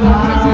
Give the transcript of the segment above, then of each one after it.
Hallelujah.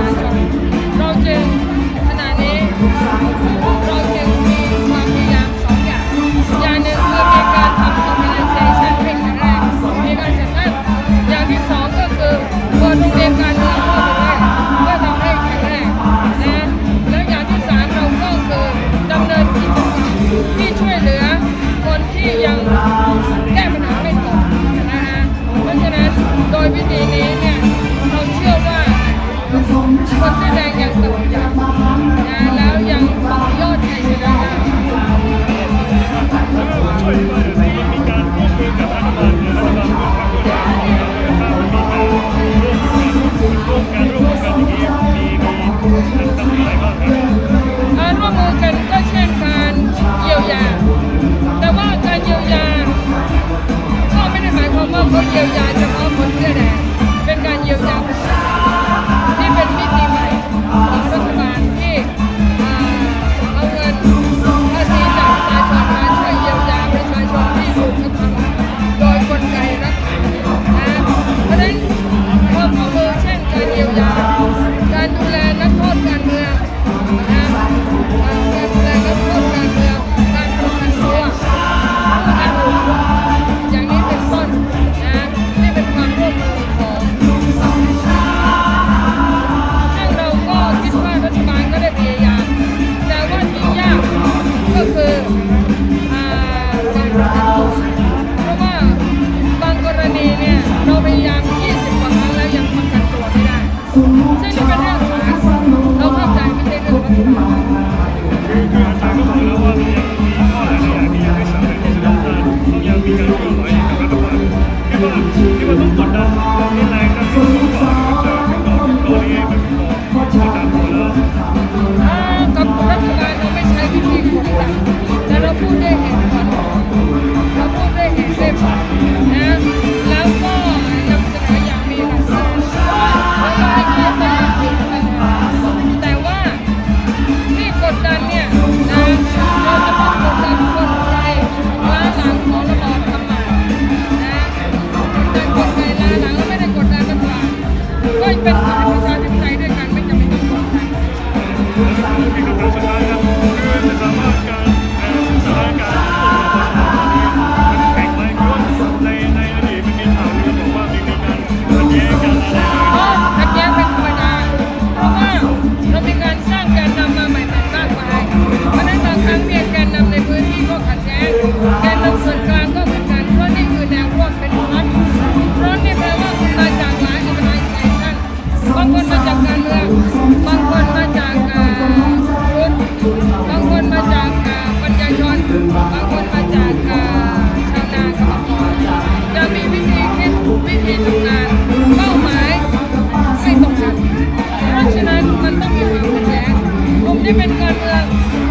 กลุ่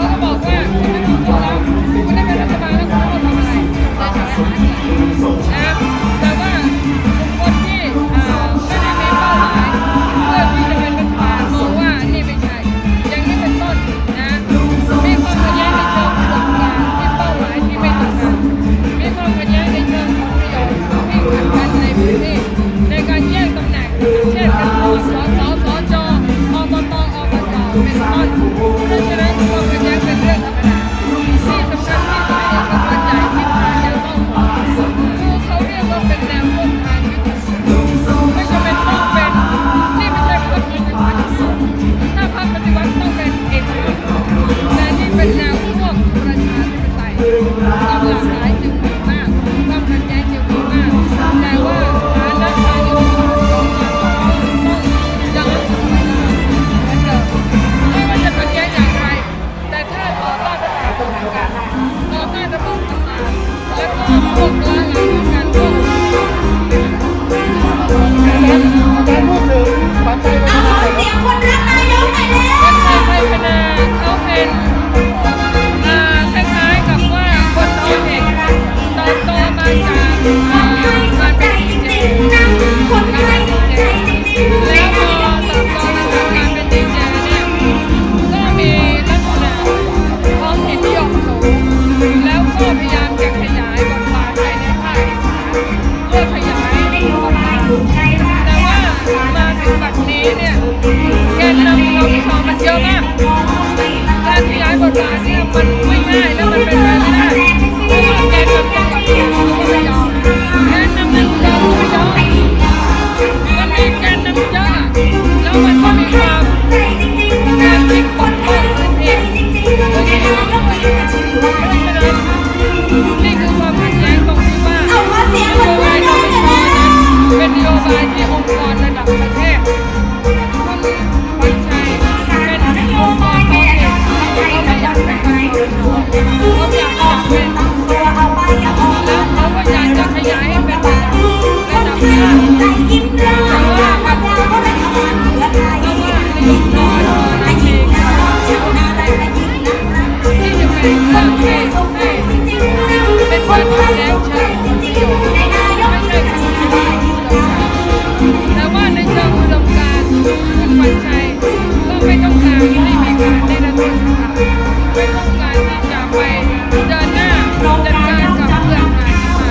จัดการกับเพื่อนงานนะคะ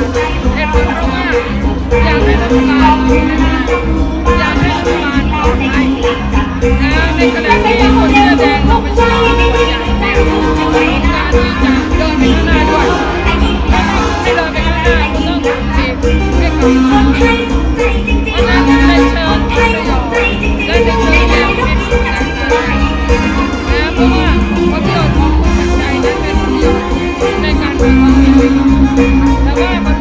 แต่ผลเพราะว่าอยากให้รัฐบาล Yeah.